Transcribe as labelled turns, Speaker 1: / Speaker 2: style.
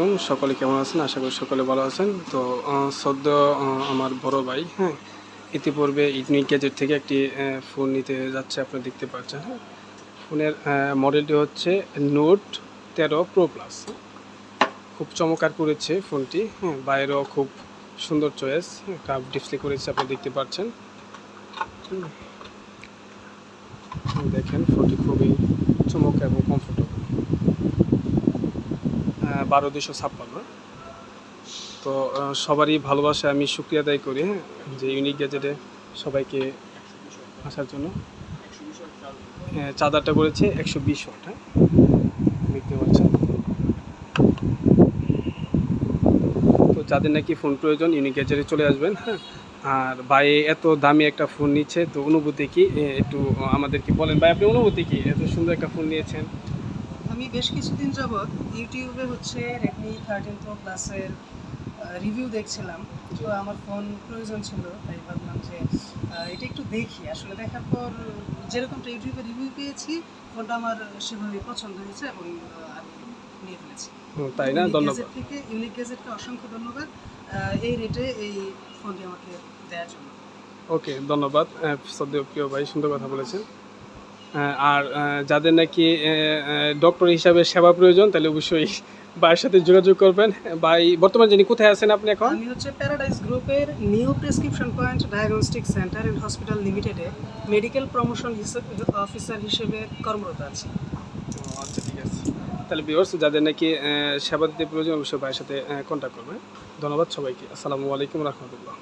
Speaker 1: আলাইকুম। সকলে কেমন আছেন? আশা করি সকলে ভালো আছেন। তো সদ্য আমার বড় ভাই হ্যাঁ ইতিপূর্বে ইটনিক গ্যাজেট থেকে একটি ফোন নিতে যাচ্ছে, আপনি দেখতে পাচ্ছেন হ্যাঁ। ফোনের মডেলটি হচ্ছে নোট তেরো প্রো প্লাস। খুব চমৎকার করেছে ফোনটি হ্যাঁ বাইরেও খুব সুন্দর চয়েস কাপ ডিসপ্লে করেছে, আপনি দেখতে পাচ্ছেন। দেখেন, ফোনটি খুবই চমক এবং কমফোর্টেবল বারো দুশো ছাপ্পান্ন। তো সবারই ভালোবাসা, আমি শুক্রিয়া আদায় করি হ্যাঁ যে ইউনিক গ্যাজেটে সবাইকে আসার জন্য। চার্জারটা করেছে একশো বিশ ওয়াট হ্যাঁ? দেখতে পাচ্ছেন? তো যাদের নাকি ফোন প্রয়োজন ইউনিক গ্যাজেটে চলে আসবেন হ্যাঁ? আর ভাই এত দামি একটা ফোন নিচ্ছে, তো অনুভূতি কি? একটু আমাদেরকে বলেন। ভাই, আপনি অনুভূতি কি? এত সুন্দর একটা ফোন নিয়েছেন।
Speaker 2: আমি বেশ কিছুদিন যাবৎ ইউটিউবে হচ্ছে রেডমি থার্টিন প্রো প্লাসের রিভিউ দেখছিলাম। তো আমার ফোন প্রয়োজন ছিল তাই ভাবলাম যে এটা একটু দেখি। আসলে দেখার পর যেরকমটা ইউটিউবে রিভিউ পেয়েছি ফোনটা আমার সেভাবেই পছন্দ হয়েছে এবং আমি নিয়ে ফেলেছি।
Speaker 1: তাই না? ধন্যবাদ।
Speaker 2: থেকে ইউনিক গ্যাজেটকে অসংখ্য ধন্যবাদ। এই রেটে এই ফোনটি আমাকে দেওয়ার জন্য।
Speaker 1: ওকে ধন্যবাদ। সদ্য প্রিয় ভাই সুন্দর কথা বলেছেন। আর যাদের নাকি ডক্টর হিসাবে সেবা প্রয়োজন তাহলে অবশ্যই ভাইয়ের সাথে যোগাযোগ করবেন। ভাই বর্তমানে যিনি কোথায় আছেন আপনি এখন?
Speaker 2: আমি হচ্ছে প্যারাডাইস গ্রুপের new prescription point diagnostic centre and hospital লিমিটেডে মেডিকেল প্রমোশন অফিসার হিসেবে কর্মরত আছি।
Speaker 1: আচ্ছা ঠিক আছে। তাহলে ভিউয়ার্স যাদের নাকি সেবা দিতে প্রয়োজন অবশ্যই ভাইয়ের সাথে কন্ট্যাক্ট করবেন। ধন্যবাদ সবাইকে। আসসালামু আলাইকুম রহমতুল্লাহ।